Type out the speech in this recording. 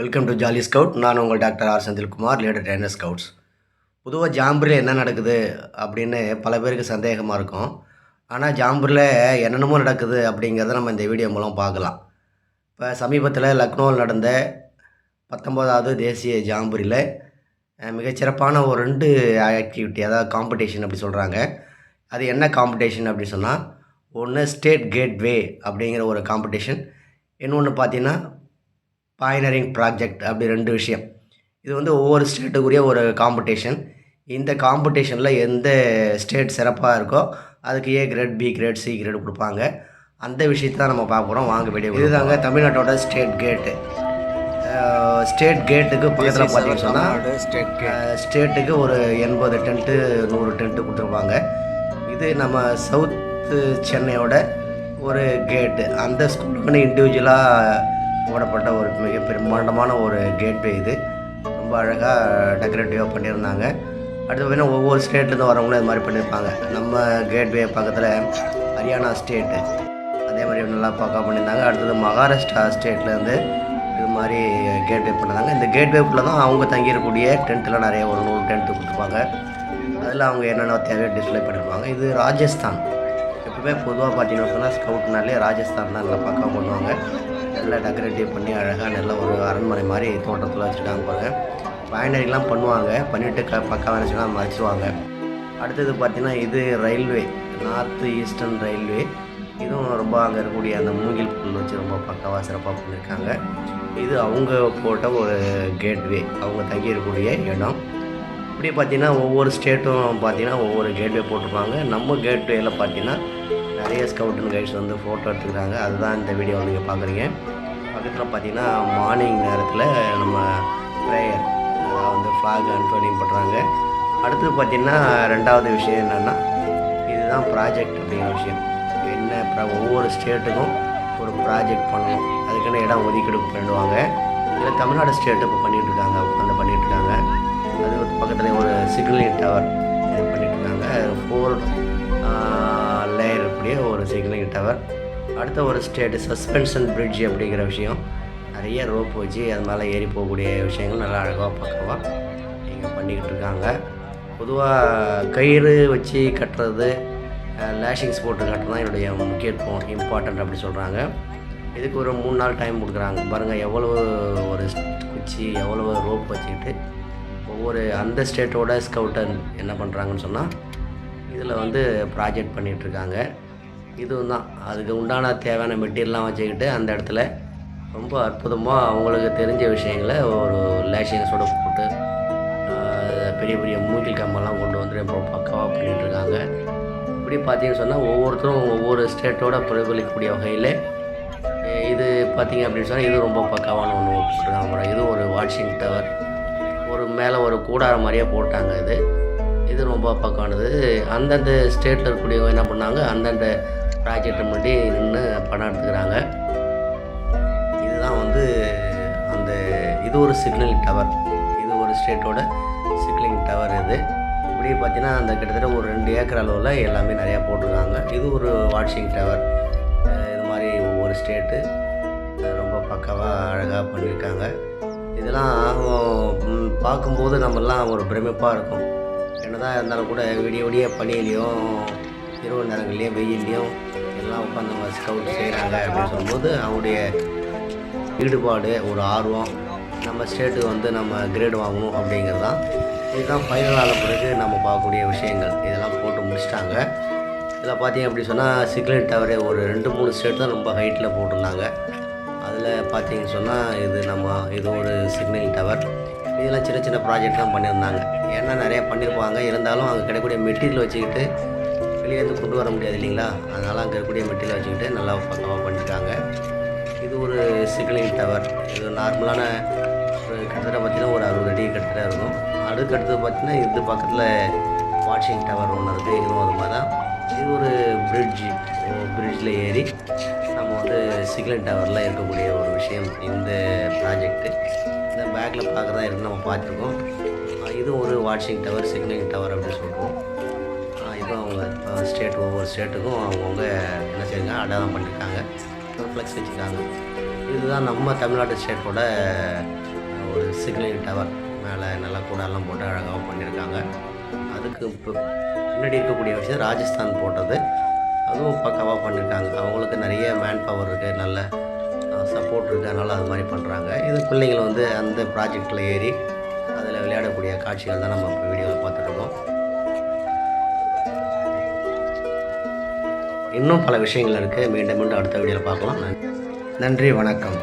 Welcome to jolly scout நான் உங்கள் doctor R Senthilkumar leader trainer scouts பொதுவாக ஜாம்பூரில் என்ன நடக்குது அப்படின்னு பல பேருக்கு சந்தேகமாக இருக்கும். ஆனால் ஜாம்பூரில் என்னென்னமோ நடக்குது அப்படிங்கிறத நம்ம இந்த வீடியோ மூலம் பார்க்கலாம். இப்போ சமீபத்தில் லக்னோவில் நடந்த பத்தொம்போதாவது தேசிய ஜாம்பூரியில் மிகச்சிறப்பான ஒரு ரெண்டு ஆக்டிவிட்டி அதாவது காம்படிஷன் அப்படி சொல்கிறாங்க அது என்ன காம்படிஷன் அப்படி சொன்னால் ஒன்று ஸ்டேட் கேட்வே அப்படிங்கிற ஒரு காம்படிஷன் இன்னொன்று பார்த்தீங்கன்னா பாய்னரிங் ப்ராஜெக்ட் அப்படி ரெண்டு விஷயம். இது வந்து ஒவ்வொரு ஸ்டேட்டுக்குரிய ஒரு காம்படிஷன் இந்த காம்படிஷனில் எந்த ஸ்டேட் சிறப்பாக இருக்கோ அதுக்கு A grade B grade C grade கொடுப்பாங்க. அந்த விஷயத்தை தான் நம்ம பார்க்க போகிறோம் வாங்க வீடியோ இதுதாங்க தமிழ்நாட்டோட ஸ்டேட் கேட்டு ஸ்டேட் கேட்டுக்கு பக்கத்தில் பார்த்தீங்கன்னு சொன்னால் ஸ்டேட் ஸ்டேட்டுக்கு ஒரு எண்பது டென்ட்டு நூறு டென்ட்டு கொடுத்துருப்பாங்க. இது நம்ம சவுத்து சென்னையோட ஒரு கேட்டு அந்த ஸ்கூலுக்குன்னு இண்டிவிஜுவலாக போடப்பட்ட ஒரு மிக பிரம்மாண்டமான ஒரு கேட்வே இது. ரொம்ப அழகாக டெக்கரேட்டிவாக பண்ணியிருந்தாங்க. அடுத்து பார்த்திங்கன்னா ஒவ்வொரு ஸ்டேட்லேருந்து வரவங்களும் இது மாதிரி பண்ணியிருப்பாங்க. நம்ம கேட்வே பக்கத்தில் ஹரியானா ஸ்டேட்டு அதே மாதிரி நல்லா பக்கா பண்ணியிருந்தாங்க. அடுத்தது மகாராஷ்டிரா ஸ்டேட்லேருந்து இது மாதிரி கேட்வே பண்ணிருந்தாங்க இந்த கேட்வேக்குள்ளே தான் அவங்க தங்கியிருக்கக்கூடிய டென்ட்டில் நிறைய ஒரு நூறு டென்ட்டு கொடுத்துருப்பாங்க. அதில் அவங்க என்னென்ன தேவையோ டிஸ்ப்ளே பண்ணியிருப்பாங்க. இது ராஜஸ்தான். எப்பவுமே பொதுவாக பார்த்தீங்கன்னா சொன்னால் ஸ்கவுட்னாலே ராஜஸ்தான் தான் நல்லா பக்கம் பண்ணுவாங்க. நல்லா டெக்கரேட்டிவ் பண்ணி அழகாக நல்ல ஒரு அரண்மனை மாதிரி தோட்டத்தில் வச்சுருக்காங்க பாருங்க. பயனரிலாம் பண்ணுவாங்க. பண்ணிவிட்டு க பக்கம் நினச்சினா மறைச்சிடுவாங்க அடுத்தது பார்த்தீங்கன்னா இது ரயில்வே நார்த்து ஈஸ்டர்ன் ரயில்வே இதுவும் ரொம்ப அங்கே இருக்கக்கூடிய அந்த மூங்கில் புல் வச்சு ரொம்ப பக்காவாக சிறப்பாக பண்ணியிருக்காங்க இது அவங்க போட்ட ஒரு கேட்வே அவங்க தங்கியிருக்கக்கூடிய இடம். இப்படி பார்த்தீங்கன்னா ஒவ்வொரு ஸ்டேட்டும் பார்த்தீங்கன்னா ஒவ்வொரு கேட்வே போட்டிருப்பாங்க. நம்ம கேட்வேயில் பார்த்தீங்கன்னா நிறைய ஸ்கவுட் அண்ட் கைட்ஸ் வந்து ஃபோட்டோ எடுத்துக்கிறாங்க. அதுதான் இந்த வீடியோ நீங்கள் பார்க்குறீங்க. பக்கத்தில் பார்த்தீங்கன்னா மார்னிங் நேரத்தில் நம்ம ப்ரேயர் அதாவது வந்து ஃப்ளாக் அன்ஃபோல்டிங் பண்ணுறாங்க அடுத்தது பார்த்தீங்கன்னா ரெண்டாவது விஷயம் என்னென்னா இதுதான் ப்ராஜெக்ட் அப்படிங்கிற விஷயம். என்ன ப்ர- ஒவ்வொரு ஸ்டேட்டுக்கும் ஒரு ப்ராஜெக்ட் பண்ணணும். அதுக்குன்னு இடம் ஒதுக்கீடு பண்ணிடுவாங்க. இதில் தமிழ்நாடு ஸ்டேட்டு இப்போ பண்ணிகிட்டு இருக்காங்க உட்காந்து பண்ணிகிட்டு இருக்காங்க அது ஒரு பக்கத்தில் ஒரு சிக்னலிங் டவர் இது பண்ணிட்டு இருக்காங்க ஃபோர் இருக்கக்கூடிய ஒரு சிக்னலிங் டவர் அடுத்த ஒரு ஸ்டேட்டு சஸ்பென்ஷன் பிரிட்ஜ் அப்படிங்கிற விஷயம். நிறைய ரோப் வச்சு அது மேலே ஏறி போகக்கூடிய விஷயங்கள் நல்லா அழகாக பக்கமாக இங்கே பண்ணிக்கிட்டு இருக்காங்க. பொதுவாக கயிறு வச்சு கட்டுறது லேஷிங்ஸ் போட்டு கட்டுறது தான் என்னுடைய முக்கியத்துவம் இம்பார்ட்டன்ட் அப்படி சொல்கிறாங்க இதுக்கு ஒரு மூணு நாள் டைம் கொடுக்குறாங்க. பாருங்கள் எவ்வளவு ஒரு குச்சி எவ்வளவு ரோப் வச்சுக்கிட்டு ஒவ்வொரு அந்த ஸ்டேட்டோட ஸ்கவுட்டன் என்ன பண்ணுறாங்கன்னு சொன்னால் இதில் வந்து ப்ராஜெக்ட் பண்ணிகிட்ருக்காங்க இதுவும் தான் அதுக்கு உண்டான தேவையான மெட்டீரியல்லாம் வச்சுக்கிட்டு அந்த இடத்துல ரொம்ப அற்புதமாக அவங்களுக்கு தெரிஞ்ச விஷயங்களை ஒரு லேஷிங்ஸோட போட்டு பெரிய பெரிய மூங்கில் கம்பெல்லாம் கொண்டு வந்து ரொம்ப பக்காவாக பண்ணிகிட்ருக்காங்க இப்படி பார்த்தீங்கன்னு சொன்னால் ஒவ்வொருத்தரும் ஒவ்வொரு ஸ்டேட்டோட பிரபலிக்கக்கூடிய வகையில் இது பார்த்தீங்க அப்படின்னு சொன்னால் இது ரொம்ப பக்காவான ஒன்று போட்டுருக்காங்க. இது ஒரு வாட்சிங் டவர். ஒரு மேலே ஒரு கூடாரம் மாதிரியே போட்டாங்க இது. இது ரொம்ப பக்கமானது அந்தந்த ஸ்டேட்டில் இருக்கக்கூடியவங்க என்ன பண்ணாங்க? அந்தந்த ப்ராஜெக்டை முன்னாடி நின்று படம் எடுத்துக்கிறாங்க. இதுதான் வந்து அந்த இது ஒரு சிக்னலிங் டவர் இது ஒரு ஸ்டேட்டோட சிக்னலிங் டவர் இது. இப்படி பார்த்தீங்கன்னா அந்த கிட்டத்தட்ட ஒரு ரெண்டு ஏக்கர் அளவில் எல்லாமே நிறையா போட்டிருக்காங்க. இது ஒரு வாட்சிங் டவர் இது மாதிரி ஒவ்வொரு ஸ்டேட்டு ரொம்ப பக்காவாக அழகாக பண்ணியிருக்காங்க. இதெல்லாம் பார்க்கும்போது நம்மெல்லாம் ஒரு பிரமிப்பாக இருக்கும். என்னதான் இருந்தாலும் கூட விடிய விடிய பனியிலையும் இரவு நேரங்கள்லேயும் வெயில்லையும் எல்லாம் உட்காந்து நம்ம ஸ்கவுட் செய்கிறாங்க அப்படின்னு சொல்லும்போது அவங்களுடைய ஈடுபாடு ஒரு ஆர்வம் நம்ம ஸ்டேட்டுக்கு வந்து நம்ம கிரேடு வாங்கணும் அப்படிங்கிறது தான். இதுதான் ஃபைனல் ஆன பிறகு நம்ம பார்க்கக்கூடிய விஷயங்கள். இதெல்லாம் போட்டு முடிச்சிட்டாங்க. இதில் பார்த்தீங்க அப்படி சொன்னால் சிக்னல் டவரு ஒரு ரெண்டு மூணு ஸ்டேட் தான் ரொம்ப ஹைட்டில் போட்டிருந்தாங்க. அதில் பார்த்தீங்கன்னு சொன்னால் இது நம்ம இது ஒரு சிக்னல் டவர் இதெல்லாம் சின்ன சின்ன ப்ராஜெக்ட்லாம் பண்ணியிருந்தாங்க. ஏன்னா நிறையா பண்ணியிருப்பாங்க. இருந்தாலும் அங்கே கிடைக்கக்கூடிய மெட்டீரியல் வச்சுக்கிட்டு வெளியேருந்து கொண்டு வர முடியாது இல்லைங்களா? அதனால் அங்கே இருக்கக்கூடிய மெட்டீரியல் வச்சுக்கிட்டு நல்லா பக்கமாக பண்ணியிருக்காங்க. இது ஒரு சிக்னலிங் டவர் இது நார்மலான ஒரு கிட்டத்தட்ட பார்த்தீங்கன்னா ஒரு அறுபது அடி கிட்டத்தட்ட இருக்கும். அடுக்கு அடுத்து பார்த்தீங்கன்னா இது பக்கத்தில் வாட்சிங் டவர் ஒன்று இருக்குது இதுவும் அது மாதிரி தான். இது ஒரு பிரிட்ஜ் பிரிட்ஜில் ஏறி நம்ம வந்து சிக்னல் டவரில் இருக்கக்கூடிய ஒரு விஷயம் இந்த ப்ராஜெக்ட்டு இந்த பேக்கில் பார்க்குறதா இருந்து நம்ம பார்த்துருக்கோம். இதுவும் ஒரு வாட்சிங் டவர் சிக்னலிங் டவர் அப்படின்னு சொல்லுவோம் இப்போ அவங்க ஸ்டேட் ஒவ்வொரு ஸ்டேட்டுக்கும் அவங்கவுங்க என்ன செய்யுங்க அடையாளம் பண்ணியிருக்காங்க ஒரு ஃப்ளெக்ஸ் வச்சுருக்காங்க. இதுதான் நம்ம தமிழ்நாடு ஸ்டேட்டோட ஒரு சிக்னலிங் டவர் மேலே நல்லா கூடெல்லாம் போட்டு அழகாக பண்ணியிருக்காங்க அதுக்கு இப்போ முன்னாடி இருக்கக்கூடிய விஷயம் ராஜஸ்தான் போட்டது. அதுவும் பக்காவாக பண்ணியிருக்காங்க அவங்களுக்கு நிறைய மேன் பவர் இருக்குது நல்ல சப்போர்ட் இருக்குது அதனால் அது மாதிரி பண்ணுறாங்க இது பிள்ளைங்களை வந்து அந்த ப்ராஜெக்டில் ஏறி அதில் விளையாடக்கூடிய காட்சிகள் தான் நம்ம இப்போ வீடியோவில் பார்த்துட்ருக்கோம். இன்னும் பல விஷயங்கள் இருக்குது மீண்டும் மீண்டும் அடுத்த வீடியோவில் பார்க்கலாம். நன்றி. வணக்கம்.